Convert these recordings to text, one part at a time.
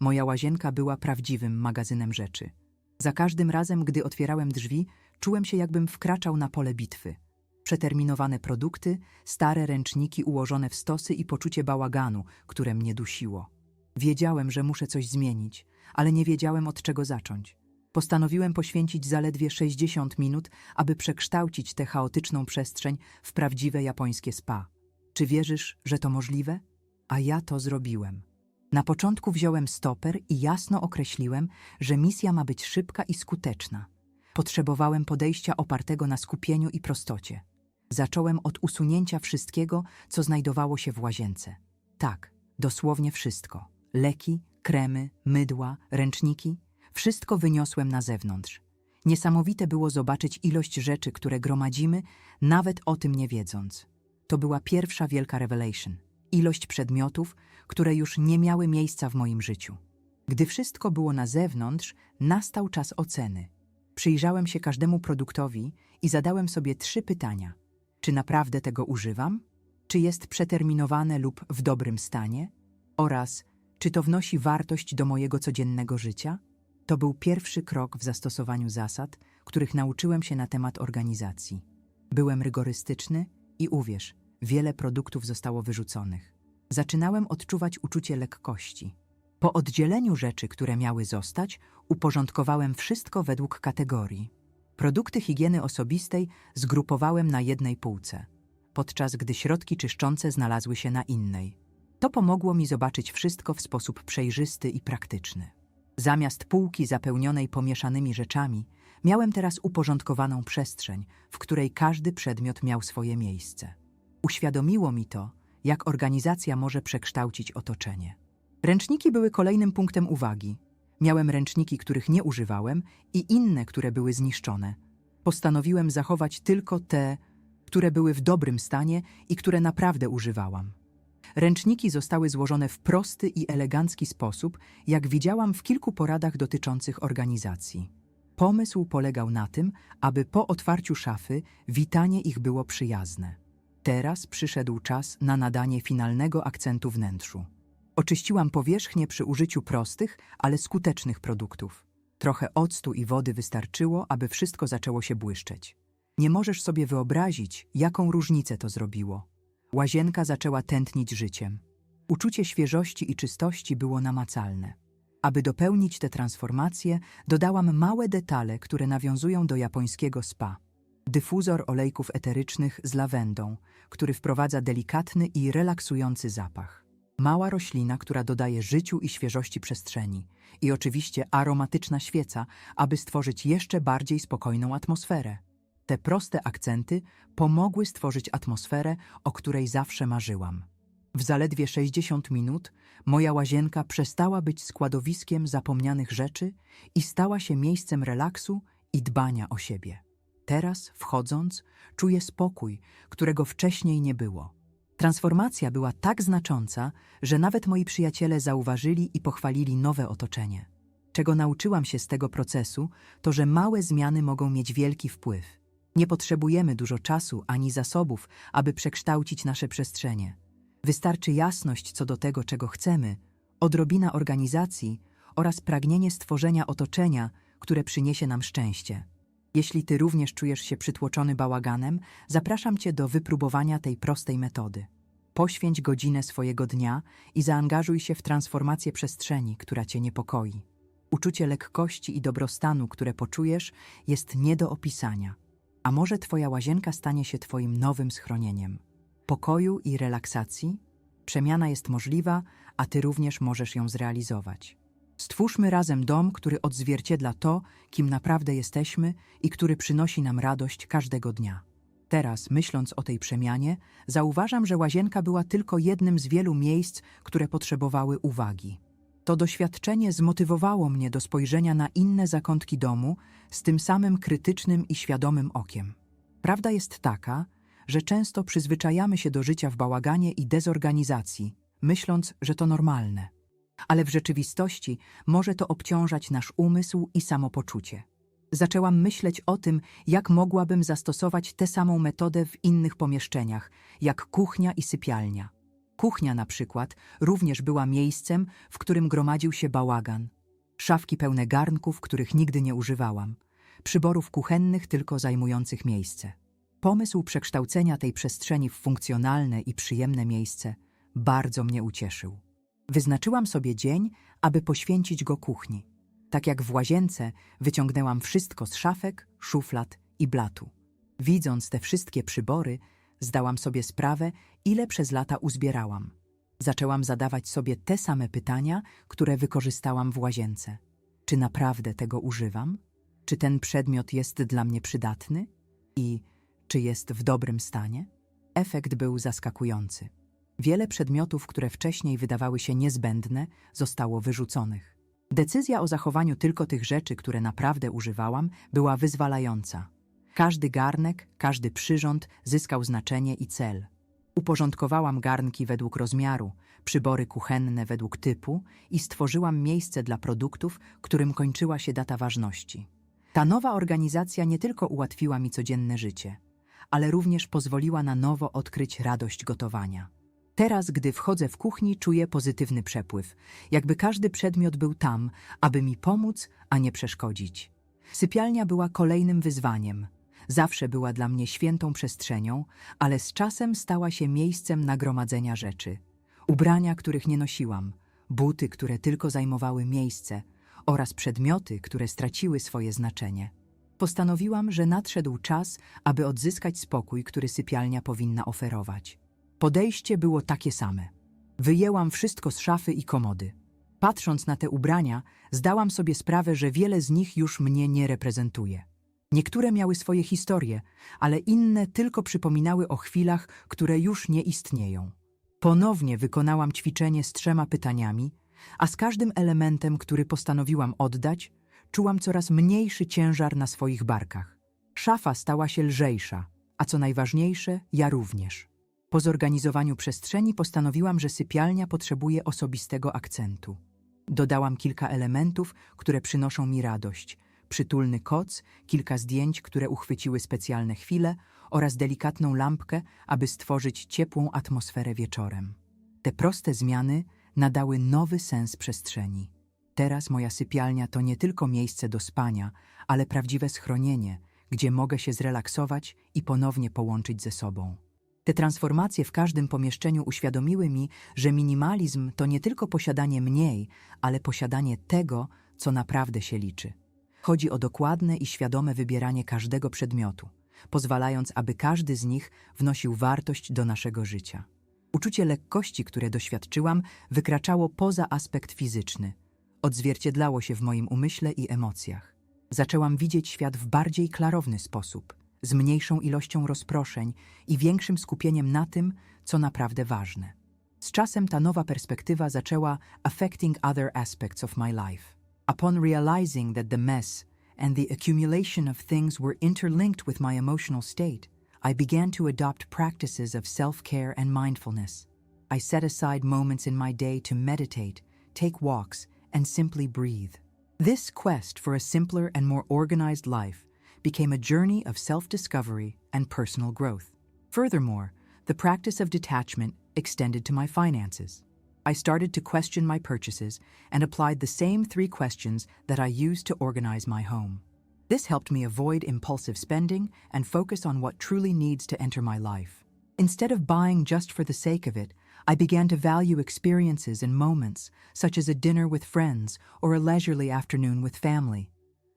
Moja łazienka była prawdziwym magazynem rzeczy. Za każdym razem, gdy otwierałem drzwi, czułem się, jakbym wkraczał na pole bitwy. Przeterminowane produkty, stare ręczniki ułożone w stosy i poczucie bałaganu, które mnie dusiło. Wiedziałem, że muszę coś zmienić, ale nie wiedziałem od czego zacząć. Postanowiłem poświęcić zaledwie 60 minut, aby przekształcić tę chaotyczną przestrzeń w prawdziwe japońskie spa. Czy wierzysz, że to możliwe? A ja to zrobiłem. Na początku wziąłem stoper i jasno określiłem, że misja ma być szybka i skuteczna. Potrzebowałem podejścia opartego na skupieniu i prostocie. Zacząłem od usunięcia wszystkiego, co znajdowało się w łazience. Tak, dosłownie wszystko. Leki, kremy, mydła, ręczniki wszystko wyniosłem na zewnątrz. Niesamowite było zobaczyć ilość rzeczy, które gromadzimy, nawet o tym nie wiedząc. To była pierwsza wielka revelation. Ilość przedmiotów, które już nie miały miejsca w moim życiu. Gdy wszystko było na zewnątrz, nastał czas oceny. Przyjrzałem się każdemu produktowi i zadałem sobie trzy pytania. Czy naprawdę tego używam? Czy jest przeterminowane lub w dobrym stanie? Oraz czy to wnosi wartość do mojego codziennego życia? To był pierwszy krok w zastosowaniu zasad, których nauczyłem się na temat organizacji. Byłem rygorystyczny i uwierz, wiele produktów zostało wyrzuconych. Zaczynałem odczuwać uczucie lekkości. Po oddzieleniu rzeczy, które miały zostać, uporządkowałem wszystko według kategorii. Produkty higieny osobistej zgrupowałem na jednej półce, podczas gdy środki czyszczące znalazły się na innej. To pomogło mi zobaczyć wszystko w sposób przejrzysty i praktyczny. Zamiast półki zapełnionej pomieszanymi rzeczami, miałem teraz uporządkowaną przestrzeń, w której każdy przedmiot miał swoje miejsce. Uświadomiło mi to, jak organizacja może przekształcić otoczenie. Ręczniki były kolejnym punktem uwagi. Miałem ręczniki, których nie używałem i inne, które były zniszczone. Postanowiłem zachować tylko te, które były w dobrym stanie i które naprawdę używałam. Ręczniki zostały złożone w prosty i elegancki sposób, jak widziałam w kilku poradach dotyczących organizacji. Pomysł polegał na tym, aby po otwarciu szafy witanie ich było przyjazne. Teraz przyszedł czas na nadanie finalnego akcentu wnętrzu. Oczyściłam powierzchnię przy użyciu prostych, ale skutecznych produktów. Trochę octu i wody wystarczyło, aby wszystko zaczęło się błyszczeć. Nie możesz sobie wyobrazić, jaką różnicę to zrobiło. Łazienka zaczęła tętnić życiem. Uczucie świeżości i czystości było namacalne. Aby dopełnić tę transformację, dodałam małe detale, które nawiązują do japońskiego spa. Dyfuzor olejków eterycznych z lawendą, który wprowadza delikatny i relaksujący zapach. Mała roślina, która dodaje życiu i świeżości przestrzeni. I oczywiście aromatyczna świeca, aby stworzyć jeszcze bardziej spokojną atmosferę. Te proste akcenty pomogły stworzyć atmosferę, o której zawsze marzyłam. W zaledwie 60 minut moja łazienka przestała być składowiskiem zapomnianych rzeczy i stała się miejscem relaksu i dbania o siebie. Teraz, wchodząc, czuję spokój, którego wcześniej nie było. Transformacja była tak znacząca, że nawet moi przyjaciele zauważyli i pochwalili nowe otoczenie. Czego nauczyłam się z tego procesu, to że małe zmiany mogą mieć wielki wpływ. Nie potrzebujemy dużo czasu ani zasobów, aby przekształcić nasze przestrzenie. Wystarczy jasność co do tego, czego chcemy, odrobina organizacji oraz pragnienie stworzenia otoczenia, które przyniesie nam szczęście. Jeśli ty również czujesz się przytłoczony bałaganem, zapraszam cię do wypróbowania tej prostej metody. Poświęć godzinę swojego dnia i zaangażuj się w transformację przestrzeni, która cię niepokoi. Uczucie lekkości i dobrostanu, które poczujesz, jest nie do opisania. A może Twoja łazienka stanie się Twoim nowym schronieniem? Pokoju i relaksacji? Przemiana jest możliwa, a Ty również możesz ją zrealizować. Stwórzmy razem dom, który odzwierciedla to, kim naprawdę jesteśmy i który przynosi nam radość każdego dnia. Teraz, myśląc o tej przemianie, zauważam, że łazienka była tylko jednym z wielu miejsc, które potrzebowały uwagi. To doświadczenie zmotywowało mnie do spojrzenia na inne zakątki domu z tym samym krytycznym i świadomym okiem. Prawda jest taka, że często przyzwyczajamy się do życia w bałaganie i dezorganizacji, myśląc, że to normalne. Ale w rzeczywistości może to obciążać nasz umysł i samopoczucie. Zaczęłam myśleć o tym, jak mogłabym zastosować tę samą metodę w innych pomieszczeniach, jak kuchnia i sypialnia. Kuchnia na przykład również była miejscem, w którym gromadził się bałagan. Szafki pełne garnków, których nigdy nie używałam. Przyborów kuchennych tylko zajmujących miejsce. Pomysł przekształcenia tej przestrzeni w funkcjonalne i przyjemne miejsce bardzo mnie ucieszył. Wyznaczyłam sobie dzień, aby poświęcić go kuchni. Tak jak w łazience, wyciągnęłam wszystko z szafek, szuflad i blatu. Widząc te wszystkie przybory, zdałam sobie sprawę, ile przez lata uzbierałam. Zaczęłam zadawać sobie te same pytania, które wykorzystałam w łazience. Czy naprawdę tego używam? Czy ten przedmiot jest dla mnie przydatny? I czy jest w dobrym stanie? Efekt był zaskakujący. Wiele przedmiotów, które wcześniej wydawały się niezbędne, zostało wyrzuconych. Decyzja o zachowaniu tylko tych rzeczy, które naprawdę używałam, była wyzwalająca. Każdy garnek, każdy przyrząd zyskał znaczenie i cel. Uporządkowałam garnki według rozmiaru, przybory kuchenne według typu i stworzyłam miejsce dla produktów, którym kończyła się data ważności. Ta nowa organizacja nie tylko ułatwiła mi codzienne życie, ale również pozwoliła na nowo odkryć radość gotowania. Teraz, gdy wchodzę w kuchni, czuję pozytywny przepływ, jakby każdy przedmiot był tam, aby mi pomóc, a nie przeszkodzić. Sypialnia była kolejnym wyzwaniem. Zawsze była dla mnie świętą przestrzenią, ale z czasem stała się miejscem nagromadzenia rzeczy. Ubrania, których nie nosiłam, buty, które tylko zajmowały miejsce oraz przedmioty, które straciły swoje znaczenie. Postanowiłam, że nadszedł czas, aby odzyskać spokój, który sypialnia powinna oferować. Podejście było takie same. Wyjęłam wszystko z szafy i komody. Patrząc na te ubrania, zdałam sobie sprawę, że wiele z nich już mnie nie reprezentuje. Niektóre miały swoje historie, ale inne tylko przypominały o chwilach, które już nie istnieją. Ponownie wykonałam ćwiczenie z trzema pytaniami, a z każdym elementem, który postanowiłam oddać, czułam coraz mniejszy ciężar na swoich barkach. Szafa stała się lżejsza, a co najważniejsze, ja również. Po zorganizowaniu przestrzeni postanowiłam, że sypialnia potrzebuje osobistego akcentu. Dodałam kilka elementów, które przynoszą mi radość. Przytulny koc, kilka zdjęć, które uchwyciły specjalne chwile oraz delikatną lampkę, aby stworzyć ciepłą atmosferę wieczorem. Te proste zmiany nadały nowy sens przestrzeni. Teraz moja sypialnia to nie tylko miejsce do spania, ale prawdziwe schronienie, gdzie mogę się zrelaksować i ponownie połączyć ze sobą. Te transformacje w każdym pomieszczeniu uświadomiły mi, że minimalizm to nie tylko posiadanie mniej, ale posiadanie tego, co naprawdę się liczy. Chodzi o dokładne i świadome wybieranie każdego przedmiotu, pozwalając, aby każdy z nich wnosił wartość do naszego życia. Uczucie lekkości, które doświadczyłam, wykraczało poza aspekt fizyczny. Odzwierciedlało się w moim umyśle i emocjach. Zaczęłam widzieć świat w bardziej klarowny sposób, z mniejszą ilością rozproszeń i większym skupieniem na tym, co naprawdę ważne. Z czasem ta nowa perspektywa zaczęła affecting other aspects of my life. Upon realizing that the mess and the accumulation of things were interlinked with my emotional state, I began to adopt practices of self care and mindfulness. I set aside moments in my day to meditate, take walks, and simply breathe. This quest for a simpler and more organized life became a journey of self discovery and personal growth. Furthermore, the practice of detachment extended to my finances. I started to question my purchases and applied the same three questions that I used to organize my home. This helped me avoid impulsive spending and focus on what truly needs to enter my life. Instead of buying just for the sake of it, I began to value experiences and moments, such as a dinner with friends or a leisurely afternoon with family.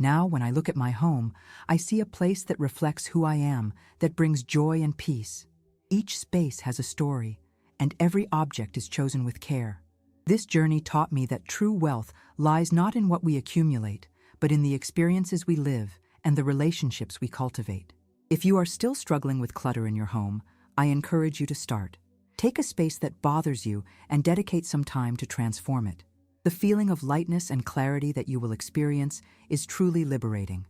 Now, when I look at my home, I see a place that reflects who I am, that brings joy and peace. Each space has a story, and every object is chosen with care. This journey taught me that true wealth lies not in what we accumulate, but in the experiences we live and the relationships we cultivate. If you are still struggling with clutter in your home, I encourage you to start. Take a space that bothers you and dedicate some time to transform it. The feeling of lightness and clarity that you will experience is truly liberating.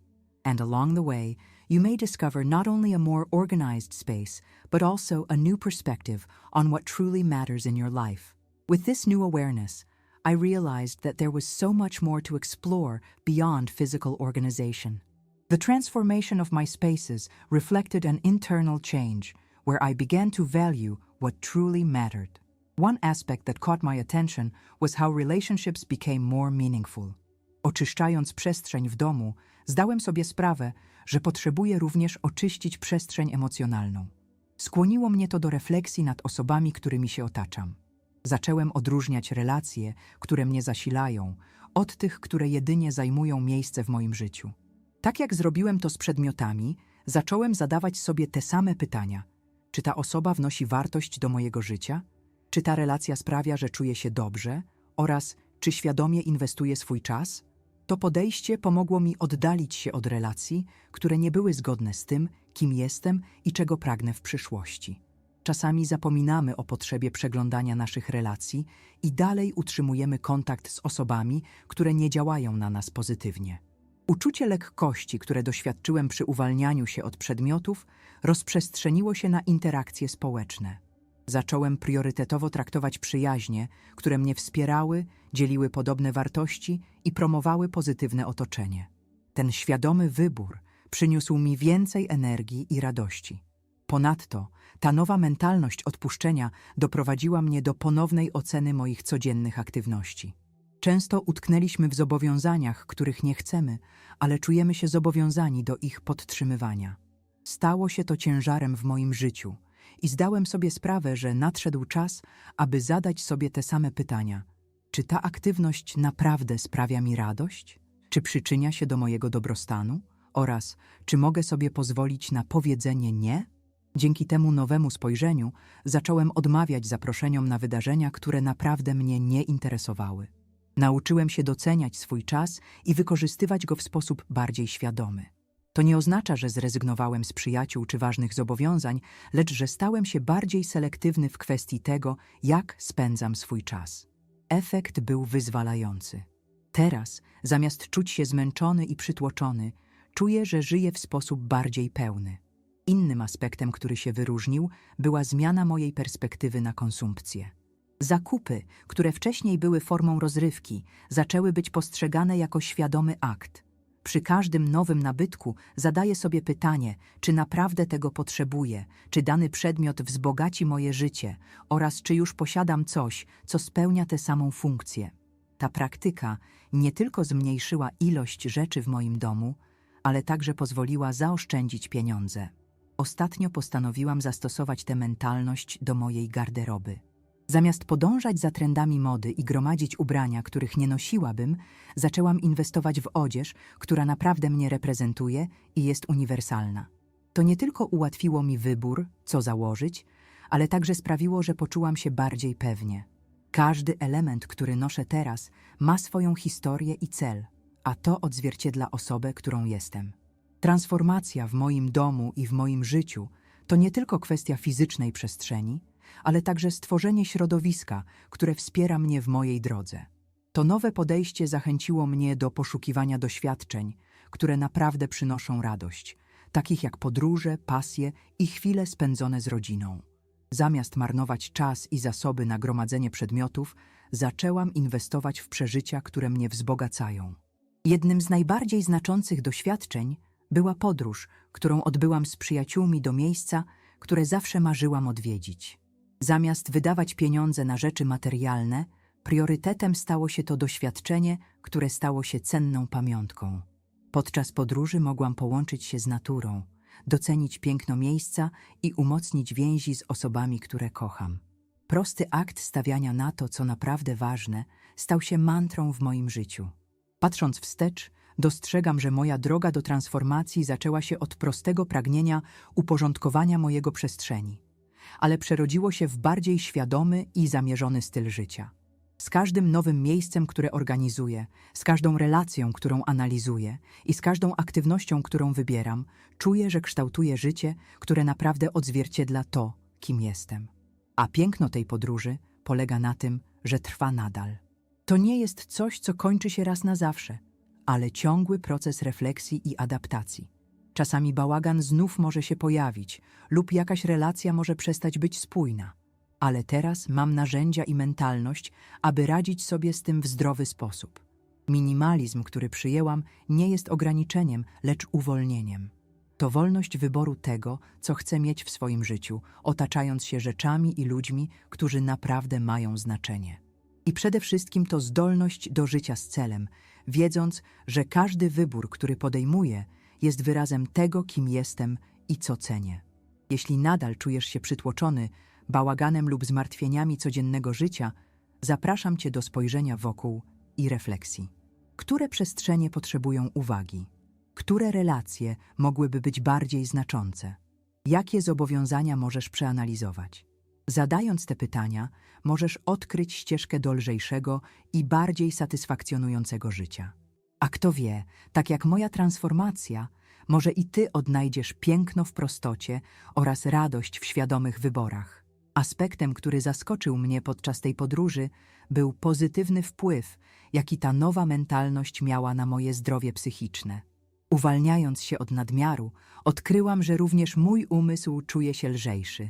And along the way, you may discover not only a more organized space, but also a new perspective on what truly matters in your life. With this new awareness, I realized that there was so much more to explore beyond physical organization. The transformation of my spaces reflected an internal change where I began to value what truly mattered. One aspect that caught my attention was how relationships became more meaningful. Oczyszczając przestrzeń w domu, zdałem sobie sprawę, że potrzebuję również oczyścić przestrzeń emocjonalną. Skłoniło mnie to do refleksji nad osobami, którymi się otaczam. Zacząłem odróżniać relacje, które mnie zasilają, od tych, które jedynie zajmują miejsce w moim życiu. Tak jak zrobiłem to z przedmiotami, zacząłem zadawać sobie te same pytania. Czy ta osoba wnosi wartość do mojego życia? Czy ta relacja sprawia, że czuję się dobrze? Oraz czy świadomie inwestuję swój czas? To podejście pomogło mi oddalić się od relacji, które nie były zgodne z tym, kim jestem i czego pragnę w przyszłości. Czasami zapominamy o potrzebie przeglądania naszych relacji i dalej utrzymujemy kontakt z osobami, które nie działają na nas pozytywnie. Uczucie lekkości, które doświadczyłem przy uwalnianiu się od przedmiotów, rozprzestrzeniło się na interakcje społeczne. Zacząłem priorytetowo traktować przyjaźnie, które mnie wspierały, dzieliły podobne wartości i promowały pozytywne otoczenie. Ten świadomy wybór przyniósł mi więcej energii i radości. Ponadto ta nowa mentalność odpuszczenia doprowadziła mnie do ponownej oceny moich codziennych aktywności. Często utknęliśmy w zobowiązaniach, których nie chcemy, ale czujemy się zobowiązani do ich podtrzymywania. Stało się to ciężarem w moim życiu i zdałem sobie sprawę, że nadszedł czas, aby zadać sobie te same pytania: czy ta aktywność naprawdę sprawia mi radość? Czy przyczynia się do mojego dobrostanu? Oraz czy mogę sobie pozwolić na powiedzenie nie? Dzięki temu nowemu spojrzeniu zacząłem odmawiać zaproszeniom na wydarzenia, które naprawdę mnie nie interesowały. Nauczyłem się doceniać swój czas i wykorzystywać go w sposób bardziej świadomy. To nie oznacza, że zrezygnowałem z przyjaciół czy ważnych zobowiązań, lecz że stałem się bardziej selektywny w kwestii tego, jak spędzam swój czas. Efekt był wyzwalający. Teraz, zamiast czuć się zmęczony i przytłoczony, czuję, że żyję w sposób bardziej pełny. Innym aspektem, który się wyróżnił, była zmiana mojej perspektywy na konsumpcję. Zakupy, które wcześniej były formą rozrywki, zaczęły być postrzegane jako świadomy akt. Przy każdym nowym nabytku zadaję sobie pytanie, czy naprawdę tego potrzebuję, czy dany przedmiot wzbogaci moje życie oraz czy już posiadam coś, co spełnia tę samą funkcję. Ta praktyka nie tylko zmniejszyła ilość rzeczy w moim domu, ale także pozwoliła zaoszczędzić pieniądze. Ostatnio postanowiłam zastosować tę mentalność do mojej garderoby. Zamiast podążać za trendami mody i gromadzić ubrania, których nie nosiłabym, zaczęłam inwestować w odzież, która naprawdę mnie reprezentuje i jest uniwersalna. To nie tylko ułatwiło mi wybór, co założyć, ale także sprawiło, że poczułam się bardziej pewnie. Każdy element, który noszę teraz, ma swoją historię i cel, a to odzwierciedla osobę, którą jestem. Transformacja w moim domu i w moim życiu to nie tylko kwestia fizycznej przestrzeni, ale także stworzenie środowiska, które wspiera mnie w mojej drodze. To nowe podejście zachęciło mnie do poszukiwania doświadczeń, które naprawdę przynoszą radość, takich jak podróże, pasje i chwile spędzone z rodziną. Zamiast marnować czas i zasoby na gromadzenie przedmiotów, zaczęłam inwestować w przeżycia, które mnie wzbogacają. Jednym z najbardziej znaczących doświadczeń była podróż, którą odbyłam z przyjaciółmi do miejsca, które zawsze marzyłam odwiedzić. Zamiast wydawać pieniądze na rzeczy materialne, priorytetem stało się to doświadczenie, które stało się cenną pamiątką. Podczas podróży mogłam połączyć się z naturą, docenić piękno miejsca i umocnić więzi z osobami, które kocham. Prosty akt stawiania na to, co naprawdę ważne, stał się mantrą w moim życiu. Patrząc wstecz, dostrzegam, że moja droga do transformacji zaczęła się od prostego pragnienia uporządkowania mojego przestrzeni, ale przerodziło się w bardziej świadomy i zamierzony styl życia. Z każdym nowym miejscem, które organizuję, z każdą relacją, którą analizuję i z każdą aktywnością, którą wybieram, czuję, że kształtuję życie, które naprawdę odzwierciedla to, kim jestem. A piękno tej podróży polega na tym, że trwa nadal. To nie jest coś, co kończy się raz na zawsze, ale ciągły proces refleksji i adaptacji. Czasami bałagan znów może się pojawić, lub jakaś relacja może przestać być spójna. Ale teraz mam narzędzia i mentalność, aby radzić sobie z tym w zdrowy sposób. Minimalizm, który przyjęłam, nie jest ograniczeniem, lecz uwolnieniem. To wolność wyboru tego, co chcę mieć w swoim życiu, otaczając się rzeczami i ludźmi, którzy naprawdę mają znaczenie. I przede wszystkim to zdolność do życia z celem, wiedząc, że każdy wybór, który podejmuję, jest wyrazem tego, kim jestem i co cenię. Jeśli nadal czujesz się przytłoczony bałaganem lub zmartwieniami codziennego życia, zapraszam Cię do spojrzenia wokół i refleksji. Które przestrzenie potrzebują uwagi? Które relacje mogłyby być bardziej znaczące? Jakie zobowiązania możesz przeanalizować? Zadając te pytania, możesz odkryć ścieżkę do lżejszego i bardziej satysfakcjonującego życia. A kto wie, tak jak moja transformacja, może i ty odnajdziesz piękno w prostocie oraz radość w świadomych wyborach. Aspektem, który zaskoczył mnie podczas tej podróży, był pozytywny wpływ, jaki ta nowa mentalność miała na moje zdrowie psychiczne. Uwalniając się od nadmiaru, odkryłam, że również mój umysł czuje się lżejszy.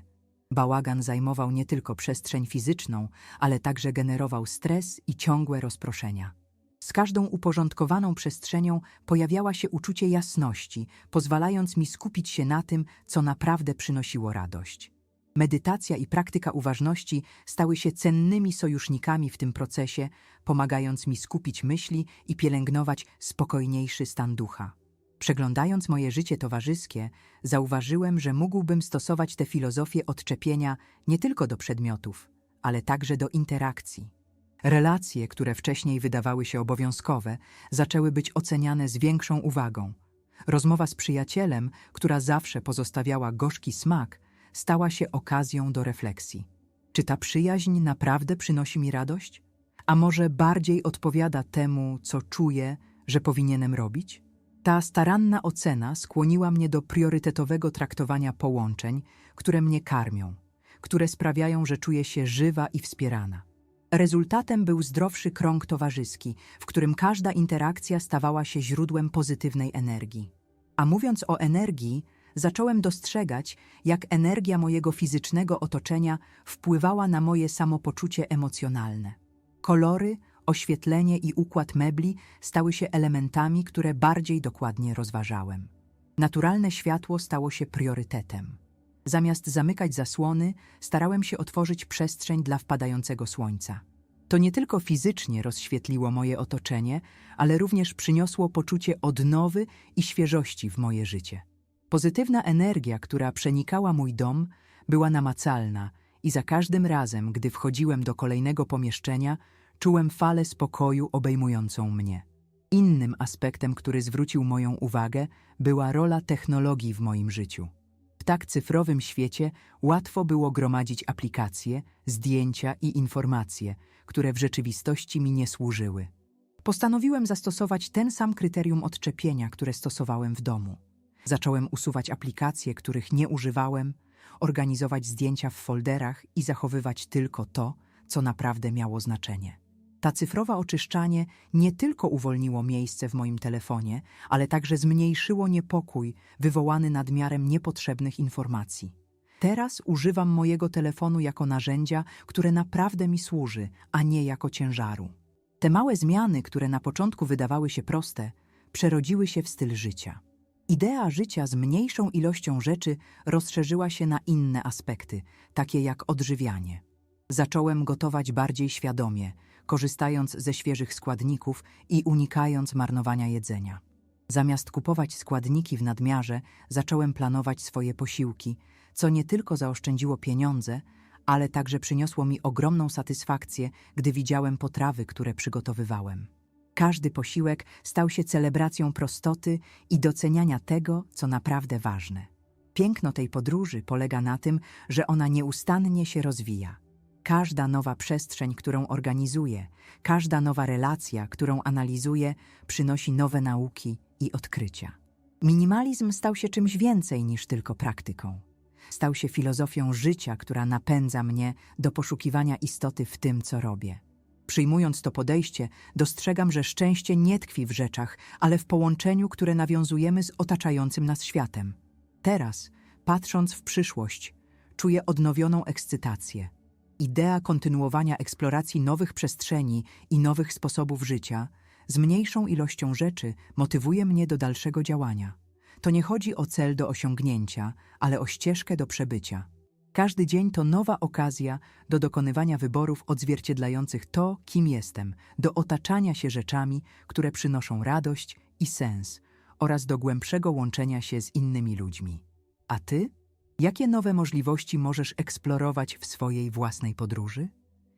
Bałagan zajmował nie tylko przestrzeń fizyczną, ale także generował stres i ciągłe rozproszenia. Z każdą uporządkowaną przestrzenią pojawiała się uczucie jasności, pozwalając mi skupić się na tym, co naprawdę przynosiło radość. Medytacja i praktyka uważności stały się cennymi sojusznikami w tym procesie, pomagając mi skupić myśli i pielęgnować spokojniejszy stan ducha. Przeglądając moje życie towarzyskie, zauważyłem, że mógłbym stosować tę filozofię odczepienia nie tylko do przedmiotów, ale także do interakcji. Relacje, które wcześniej wydawały się obowiązkowe, zaczęły być oceniane z większą uwagą. Rozmowa z przyjacielem, która zawsze pozostawiała gorzki smak, stała się okazją do refleksji. Czy ta przyjaźń naprawdę przynosi mi radość? A może bardziej odpowiada temu, co czuję, że powinienem robić? Ta staranna ocena skłoniła mnie do priorytetowego traktowania połączeń, które mnie karmią, które sprawiają, że czuję się żywa i wspierana. Rezultatem był zdrowszy krąg towarzyski, w którym każda interakcja stawała się źródłem pozytywnej energii. A mówiąc o energii, zacząłem dostrzegać, jak energia mojego fizycznego otoczenia wpływała na moje samopoczucie emocjonalne. Kolory, oświetlenie i układ mebli stały się elementami, które bardziej dokładnie rozważałem. Naturalne światło stało się priorytetem. Zamiast zamykać zasłony, starałem się otworzyć przestrzeń dla wpadającego słońca. To nie tylko fizycznie rozświetliło moje otoczenie, ale również przyniosło poczucie odnowy i świeżości w moje życie. Pozytywna energia, która przenikała mój dom, była namacalna i za każdym razem, gdy wchodziłem do kolejnego pomieszczenia, czułem falę spokoju obejmującą mnie. Innym aspektem, który zwrócił moją uwagę, była rola technologii w moim życiu. W tak cyfrowym świecie łatwo było gromadzić aplikacje, zdjęcia i informacje, które w rzeczywistości mi nie służyły. Postanowiłem zastosować ten sam kryterium odczepienia, które stosowałem w domu. Zacząłem usuwać aplikacje, których nie używałem, organizować zdjęcia w folderach i zachowywać tylko to, co naprawdę miało znaczenie. Ta cyfrowa oczyszczanie nie tylko uwolniło miejsce w moim telefonie, ale także zmniejszyło niepokój wywołany nadmiarem niepotrzebnych informacji. Teraz używam mojego telefonu jako narzędzia, które naprawdę mi służy, a nie jako ciężaru. Te małe zmiany, które na początku wydawały się proste, przerodziły się w styl życia. Idea życia z mniejszą ilością rzeczy rozszerzyła się na inne aspekty, takie jak odżywianie. Zacząłem gotować bardziej świadomie, korzystając ze świeżych składników i unikając marnowania jedzenia. Zamiast kupować składniki w nadmiarze, zacząłem planować swoje posiłki, co nie tylko zaoszczędziło pieniądze, ale także przyniosło mi ogromną satysfakcję, gdy widziałem potrawy, które przygotowywałem. Każdy posiłek stał się celebracją prostoty i doceniania tego, co naprawdę ważne. Piękno tej podróży polega na tym, że ona nieustannie się rozwija. Każda nowa przestrzeń, którą organizuję, każda nowa relacja, którą analizuję, przynosi nowe nauki i odkrycia. Minimalizm stał się czymś więcej niż tylko praktyką. Stał się filozofią życia, która napędza mnie do poszukiwania istoty w tym, co robię. Przyjmując to podejście, dostrzegam, że szczęście nie tkwi w rzeczach, ale w połączeniu, które nawiązujemy z otaczającym nas światem. Teraz, patrząc w przyszłość, czuję odnowioną ekscytację. Idea kontynuowania eksploracji nowych przestrzeni i nowych sposobów życia z mniejszą ilością rzeczy motywuje mnie do dalszego działania. To nie chodzi o cel do osiągnięcia, ale o ścieżkę do przebycia. Każdy dzień to nowa okazja do dokonywania wyborów odzwierciedlających to, kim jestem, do otaczania się rzeczami, które przynoszą radość i sens, oraz do głębszego łączenia się z innymi ludźmi. A ty? Jakie nowe możliwości możesz eksplorować w swojej własnej podróży?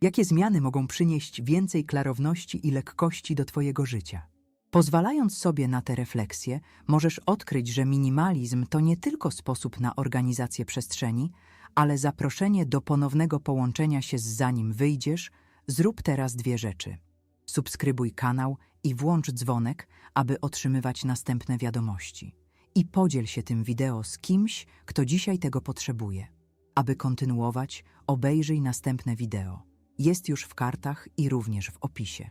Jakie zmiany mogą przynieść więcej klarowności i lekkości do Twojego życia? Pozwalając sobie na te refleksje, możesz odkryć, że minimalizm to nie tylko sposób na organizację przestrzeni, ale zaproszenie do ponownego połączenia się z zanim wyjdziesz, zrób teraz dwie rzeczy. Subskrybuj kanał i włącz dzwonek, aby otrzymywać następne wiadomości. I podziel się tym wideo z kimś, kto dzisiaj tego potrzebuje. Aby kontynuować, obejrzyj następne wideo. Jest już w kartach i również w opisie.